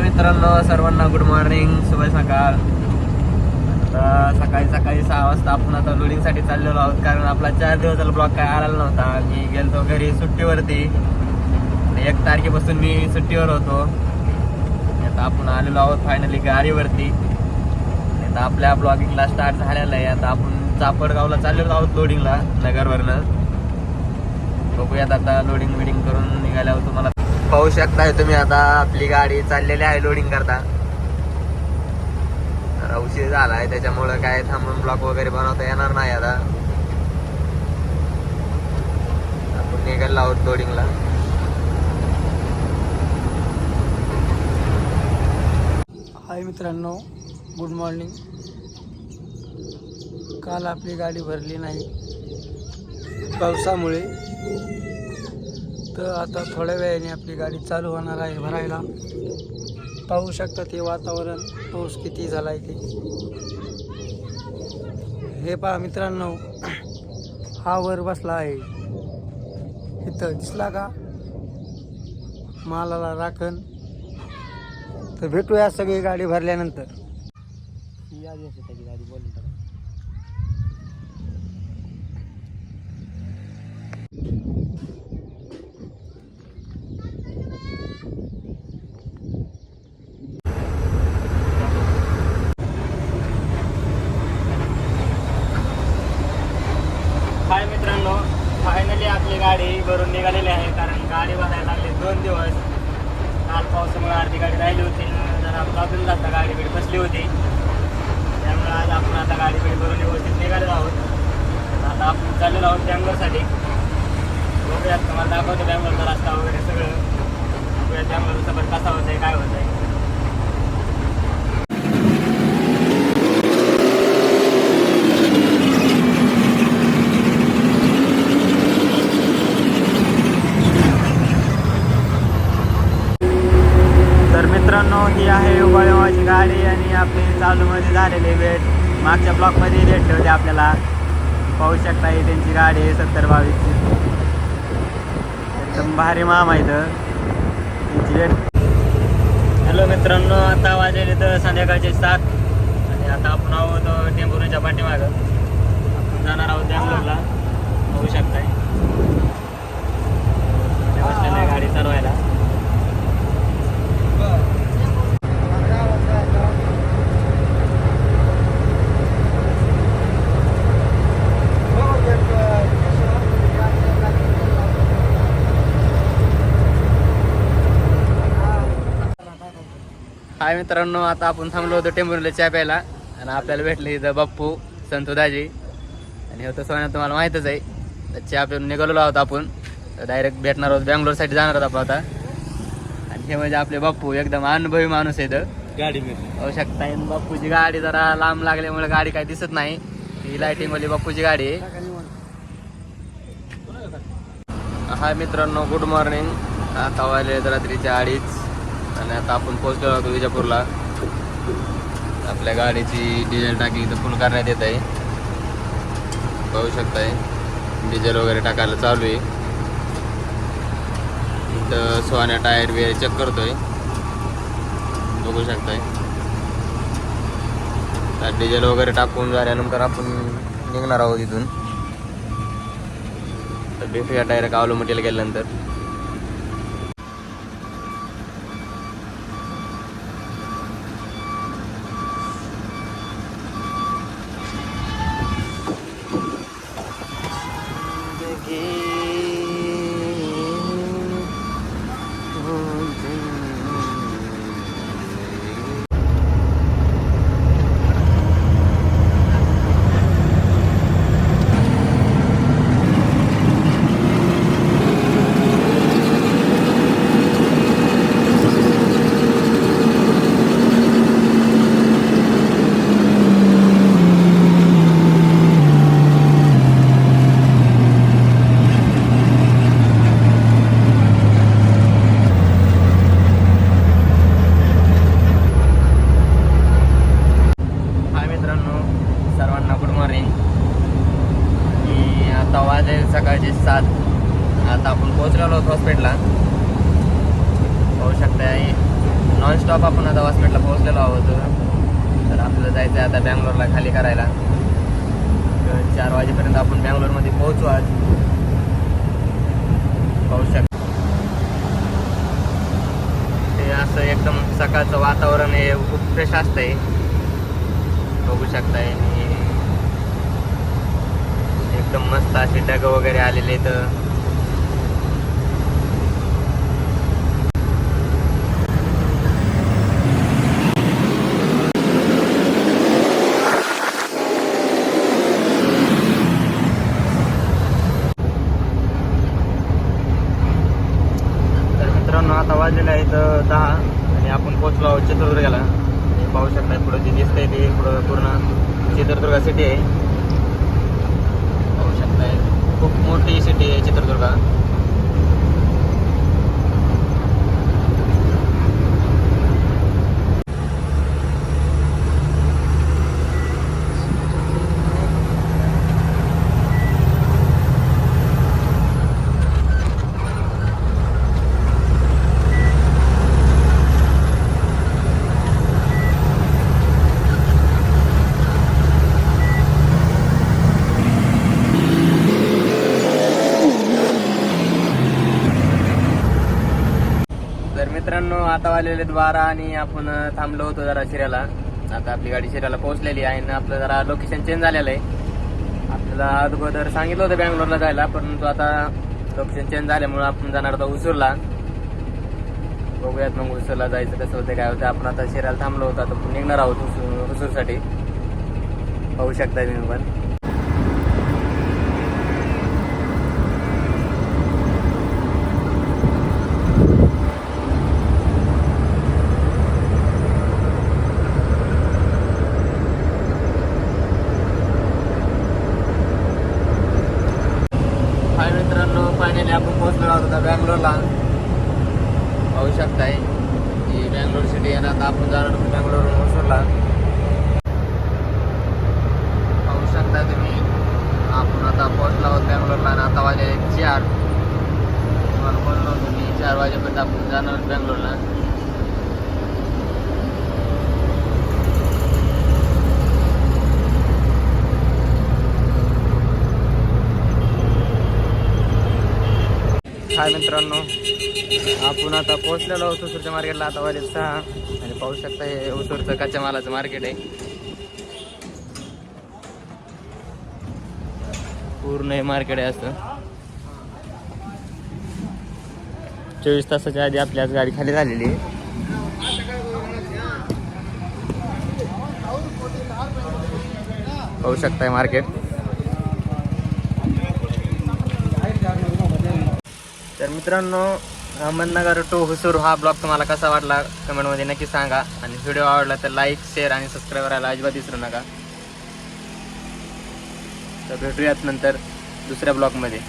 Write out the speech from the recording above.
हाय मित्रांनो सर्वांना good morning शुभ सकाळ. आता सकाळी सकाळी सहा वाजता आपण आता लोडिंगसाठी चाललेलो आहोत कारण आपला चार दिवसाला ब्लॉक काय आलेला नव्हता. मी गेलतो घरी सुट्टीवरती. एक तारखेपासून मी सुट्टीवर होतो. आता आपण आलेलो आहोत फायनली गाडीवरती. आता आपल्या ब्लॉगिंगला स्टार्ट झालेला आहे. आता आपण चापडगावला चाललेलो आहोत लोडिंगला नगरवरनं. बघूयात आता लोडिंग विडिंग करून निघाल्यावर तुम्हाला पाहू शकताय तुम्ही आता आपली गाडी चाललेली आहे लोडिंग करता. जरा उशीर झालाय त्याच्यामुळं काय थांबून ब्लॉक वगैरे बनवता येणार नाही आता. आपण निघायला आहोत लोडिंगला हाय मित्रांनो गुड मॉर्निंग काल आपली गाडी भरली नाही. पावसामुळे तर आता थोड्या वेळाने आपली गाडी चालू होणार आहे भरायला. पाहू शकता ते वातावरण पाऊस किती झाला आहे ते. हे पहा मित्रांनो हा वर बसला आहे. इथं दिसला का? मालाला राखण. तर भेटूया सगळी गाडी भरल्यानंतर. गाडी बोलून हाय मित्रांनो फायनली आपली गाडी भरून निघालेली आहे कारण गाडी भरायला लागली दोन दिवस काल पावसामुळे अर्धी गाडी राहिली होती जरा प्रॉब्लेम झाला गाडी बिडी बसली होती त्यामुळे आज आपण आता गाडी बिडी भरून व्यवस्थित निघालेलो आहोत आता आपण चाललेलो आहोत बँगलोरसाठी. बघूयात तुम्हाला दाखवतो बँगलोरचा रस्ता वगैरे सगळं. बघूया बँगलोरचा सोबत कसा होत आहे काय होत आहे तर मित्रांनो ही आहे उबाळेवाची गाडी आणि आपली चालूमध्ये झालेली भेट मागच्या ब्लॉकमध्ये भेट ठेवते आपल्याला. पाहू शकता ही त्यांची गाडी आहे सत्तर बावीसची. एकदम भारी मामा आहे त्यांची भेट. हॅलो मित्रांनो आता वाजलेले तर संध्याकाळचे सात. आणि आता आपण आहोत टेंभुरीच्या पाठीमागं. आपण जाणार आहोत त्या पाहू शकता बसलेलं आहे गाडी चालवायला हाय मित्रांनो आता आपण थांबलो होतो टेंबुर्लीला चहा प्यायला. आणि आपल्याला भेटले इथं बाप्पू संतोदाजी. आणि होतं सोन्या तुम्हाला माहीतच आहे. तर चहा पिऊन निघालेलो आहोत आपण. डायरेक्ट भेटणार आहोत बँगलोरसाठी जाणार आहोत आपण आता. आणि हे म्हणजे आपले बाप्पू एकदम अनुभवी माणूस आहे इथं. गाडी होऊ शकता बाप्पूची गाडी जरा लांब लागल्यामुळे गाडी काही दिसत नाही. ही लाइटिंग वाली बाप्पूची गाडी आहे. हाय मित्रांनो गुड मॉर्निंग आता वाजले आहेत रात्रीचे अडीच. आणि आता आपण पोहोचलो होतो विजापूरला. आपल्या गाडीची डिझेल टाकी इथं फुल करण्यात येत आहे. पाहू शकताय डिझेल वगैरे टाकायला चालू आहे. इथं सोन्या टायर बियर चेक करतोय. बघू शकताय. त्यात डिझेल वगैरे टाकून झाल्यानंतर आपण निघणार आहोत इथून. तर भेटूया डायरेक्ट आवलो मटेरियल गेल्यानंतर हाय मित्रांनो सर्वांना गुड मॉर्निंग मी आता वाजले सकाळचे सात आता आपण पोहोचलेलो आहोत हॉस्पिटलला पाहू शकताय नॉनस्टॉप आपण आता हॉस्पिटलला पोहोचलेलो आहोत. तर आपल्याला जायचं आहे आता बँगलोरला खाली करायला. चार वाजेपर्यंत आपण बँगलोरमध्ये पोहोचू आज. पाहू शक ते असं एकदम सकाळचं वातावरण हे खूप फ्रेश असतंय. बघू शकताय आणि एकदम मस्त असे डग वगैरे आलेले तर मित्रांनो आता वाजलेले आहेत अं, दहा आणि आपण पोहोचलो आहोत चित्रदुर्गाला पाहू शकता पुढं जे दिसतंय ते पुढं पूर्ण चित्रदुर्गा सिटी आहे. पाहू शकताय. खूप मोठी सिटी आहे चित्रदुर्गा तर मित्रांनो आता आलेले बारा आणि आपण थांबलो होतो जरा शिऱ्याला आता आपली गाडी शिऱ्याला पोहोचलेली आहे आणि आपलं जरा लोकेशन चेंज झालेलं आहे. आपल्याला अगोदर सांगितलं होतं बँगलोरला जायला परंतु आता लोकेशन चेंज झाल्यामुळे आपण जाणार होतो उसूरला. बघूयात मग उसूरला जायचं कसं होतं काय होतं आपण आता शिऱ्याला थांबलो होतो आता निघणार आहोत उसूरसाठी. पाहू शकता तुम्ही पण हाय मित्रांनो फायनली आपण पोहोचलो आहोत आता बँगलोरला. पाहू शकताय की बँगलोर सिटी आहे ना आता आपण जाणार आहोत बँगलोर ओसरला पाहू शकता तुम्ही आपण आता पोहोचलो आहोत बँगलोरला आणि आता वाजे चार. तुम्हाला बोललो तुम्ही चार वाजेपर्यंत आपण जाणार आहोत बँगलोरला. हाय मित्रांनो आपण आता पोहोचलेलो आहोत उसूरच्या मार्केटला. आता वाजेल सहा. आणि पाहू शकता हे उसूरचं कच्च्या मालाचं मार्केट आहे. पूर्ण हे मार्केट आहे असं. चोवीस तासाच्या आधी आपली आज गाडी खाली झालेली आहे. पाहू शकताय मार्केट तर मित्रांनो अहमदनगर टू हुसूर हा ब्लॉग तुम्हाला कसा वाटला कमेंटमध्ये नक्की सांगा. आणि व्हिडिओ आवडला तर लाईक शेअर आणि सबस्क्राईब करायला अजिबात विसरू नका. तर भेटूयात नंतर दुसऱ्या ब्लॉगमध्ये.